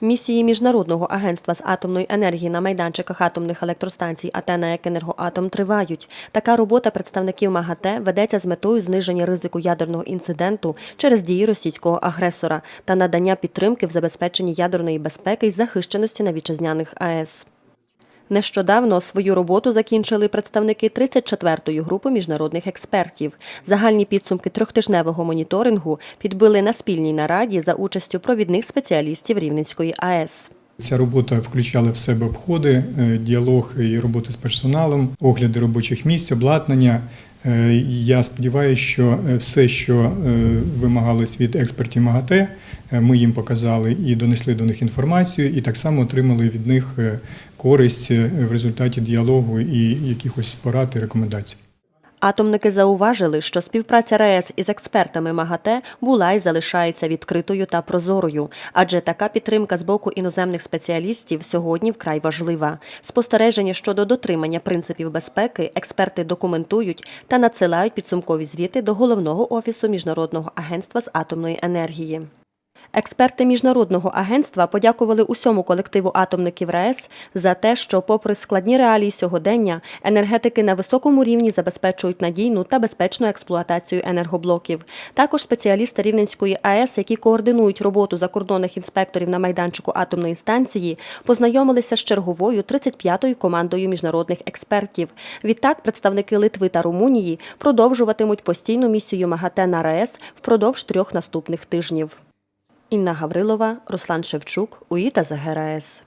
Місії Міжнародного агентства з атомної енергії на майданчиках атомних електростанцій Атена як Енергоатом тривають. Така робота представників МАГАТЕ ведеться з метою зниження ризику ядерного інциденту через дії російського агресора та надання підтримки в забезпеченні ядерної безпеки і захищеності на вітчизняних АЕС. Нещодавно свою роботу закінчили представники 34-ї групи міжнародних експертів. Загальні підсумки трьохтижневого моніторингу підбили на спільній нараді за участю провідних спеціалістів Рівненської АЕС. Ця робота включала в себе обходи, е, діалог і роботи з персоналом, огляди робочих місць, обладнання. Е, Я сподіваюся, що е, все, що е, вимагалось від експертів МАГАТЕ, ми їм показали і донесли до них інформацію, і так само отримали від них користь в результаті діалогу і якихось порад і рекомендацій. Атомники зауважили, що співпраця РАЕС із експертами МАГАТЕ була і залишається відкритою та прозорою, адже така підтримка з боку іноземних спеціалістів сьогодні вкрай важлива. Спостереження щодо дотримання принципів безпеки експерти документують та надсилають підсумкові звіти до головного офісу Міжнародного агентства з атомної енергії. Експерти міжнародного агентства подякували усьому колективу атомників РаЕС за те, що, попри складні реалії сьогодення, енергетики на високому рівні забезпечують надійну та безпечну експлуатацію енергоблоків. Також спеціалісти Рівненської АЕС, які координують роботу закордонних інспекторів на майданчику атомної станції, познайомилися з черговою 35-ю командою міжнародних експертів. Відтак, представники Литви та Румунії продовжуватимуть постійну місію МАГАТЕ на РаЕС впродовж трьох наступних тижнів. Інна Гаврилова, Руслан Шевчук, УІТА ЗГРАЕС.